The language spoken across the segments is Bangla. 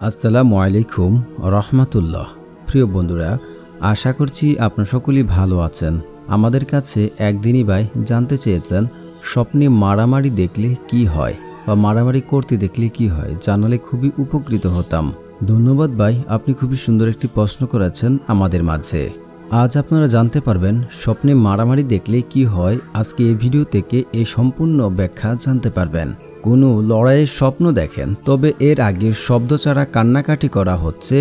আসসালামু আলাইকুম রহমাতুল্লাহ। প্রিয় বন্ধুরা, আশা করছি আপনার সকলেই ভালো আছেন। আমাদের কাছে একদিনই ভাই জানতে চেয়েছেন, স্বপ্নে মারামারি দেখলে কি হয় বা মারামারি করতে দেখলে কি হয়, জানালে খুবই উপকৃত হতাম। ধন্যবাদ ভাই, আপনি খুবই সুন্দর একটি প্রশ্ন করেছেন আমাদের মাঝে। আজ আপনারা জানতে পারবেন, স্বপ্নে মারামারি দেখলে কি হয়। আজকে এই ভিডিও থেকে এই সম্পূর্ণ ব্যাখ্যা জানতে পারবেন। কোনো লড়াইয়ের স্বপ্ন দেখেন, তবে এর আগে শব্দ ছাড়া কান্নাকাটি করা হচ্ছে।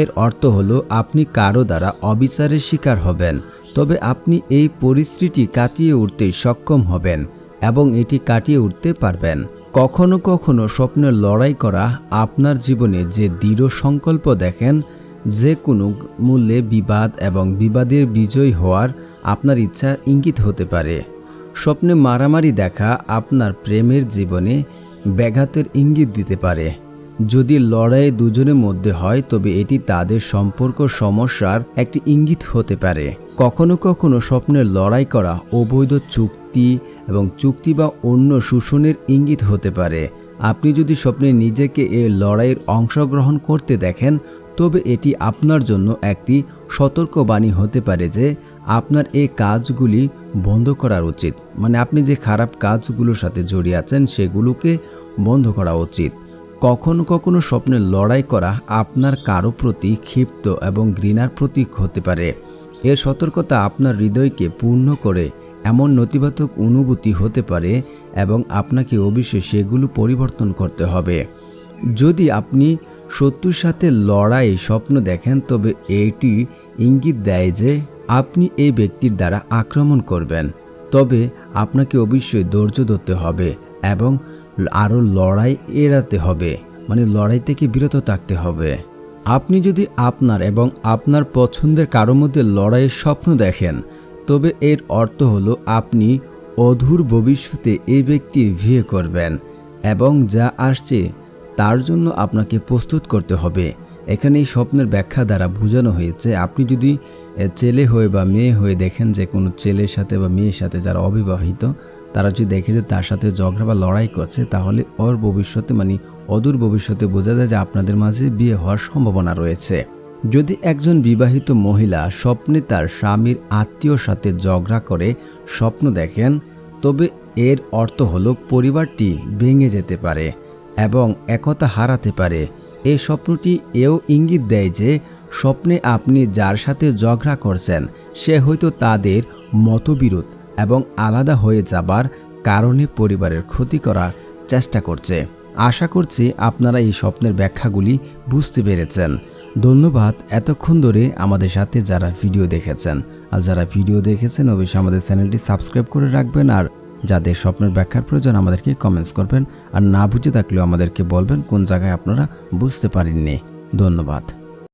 এর অর্থ হলো, আপনি কারও দ্বারা অবিচারের শিকার হবেন, তবে আপনি এই পরিস্থিতি কাটিয়ে উঠতে সক্ষম হবেন এবং এটি কাটিয়ে উঠতে পারবেন। কখনো কখনো স্বপ্নের লড়াই করা আপনার জীবনে যে দৃঢ় সংকল্প দেখেন, যে কোনো মূল্যে বিবাদ এবং বিবাদের বিজয় হওয়ার আপনার ইচ্ছা ইঙ্গিত হতে পারে। স্বপ্নে মারামারি দেখা আপনার প্রেমের জীবনে ব্যাঘাতের ইঙ্গিত দিতে পারে। যদি লড়াই দুজনের মধ্যে হয়, তবে এটি তাদের সম্পর্ক সমস্যার একটি ইঙ্গিত হতে পারে। কখনো কখনো স্বপ্নের লড়াই করা অবৈধ চুক্তি এবং চুক্তি বা অন্য শোষণের ইঙ্গিত হতে পারে। আপনি যদি স্বপ্নে নিজেকে এই লড়াইয়ের অংশগ্রহণ করতে দেখেন তবে এটি আপনার জন্য একটি সতর্কবাণী হতে পারে যে আপনার এই কাজগুলি বন্ধ করার উচিত। মানে আপনি যে খারাপ কাজগুলোর সাথে জড়িয়ে আছেন সেগুলোকে বন্ধ করা উচিত। কখনো কখনো স্বপ্নে লড়াই করা আপনার কারও প্রতি ক্ষিপ্ত এবং ঘৃণার প্রতীক হতে পারে। এর সতর্কতা আপনার হৃদয়কে পূর্ণ করে এমন নথিবাচক অনুভূতি হতে পারে এবং আপনাকে অবশ্যই সেগুলো পরিবর্তন করতে হবে। যদি আপনি শত্রুর সাথে লড়াই স্বপ্ন দেখেন, তবে এটি ইঙ্গিত দেয় যে আপনি এই ব্যক্তির দ্বারা আক্রমণ করবেন। তবে আপনাকে অবশ্যই ধৈর্য ধরতে হবে এবং আরও লড়াই এড়াতে হবে মানে লড়াই থেকে বিরত থাকতে হবে। আপনি যদি আপনার এবং আপনার পছন্দের কারও মধ্যে লড়াইয়ের স্বপ্ন দেখেন, তবে এর অর্থ হলো আপনি অধুর ভবিষ্যতে এই ব্যক্তির বিয়ে করবেন এবং যা আসছে তার জন্য আপনাকে প্রস্তুত করতে হবে। এখানে এই স্বপ্নের ব্যাখ্যা দ্বারা বোঝানো হয়েছে, আপনি যদি ছেলে হয়ে বা মেয়ে হয়ে দেখেন যে কোনো ছেলের সাথে বা মেয়ের সাথে যারা অবিবাহিত, তারা যদি দেখে যে তার সাথে ঝগড়া বা লড়াই করছে, তাহলে ওর ভবিষ্যতে মানে অদূর ভবিষ্যতে বোঝা যায় যে আপনাদের মাঝে বিয়ে হওয়ার সম্ভাবনা রয়েছে। যদি একজন বিবাহিত মহিলা স্বপ্নে তার স্বামীর আত্মীয়র সাথে ঝগড়া করে, স্বপ্ন দেখেন, তবে এর অর্থ হলো পরিবারটি ভেঙে যেতে পারে। এবং একতা হারাতে পারে। এই স্বপ্নটি এও ইঙ্গিত দেয় যে, স্বপ্নে আপনি যার সাথে ঝগড়া করছেন, সে হয়তো তাদের মতবিরোধ এবং আলাদা হয়ে যাবার কারণে পরিবারের ক্ষতি করার চেষ্টা করছে। আশা করছি আপনারা এই স্বপ্নের ব্যাখ্যাগুলি বুঝতে পেরেছেন। ধন্যবাদ এতক্ষণ ধরে আমাদের সাথে যারা ভিডিও দেখেছেন। আর যারা ভিডিও দেখেছেন, অবশ্যই আমাদের চ্যানেলটি সাবস্ক্রাইব করে রাখবেন আর যাদের স্বপ্নের ব্যাখ্যার প্রয়োজন আমাদেরকে কমেন্টস করবেন আর না বুঝে থাকলেও আমাদেরকে বলবেন কোন জায়গায় আপনারা বুঝতে পারেননি। ধন্যবাদ।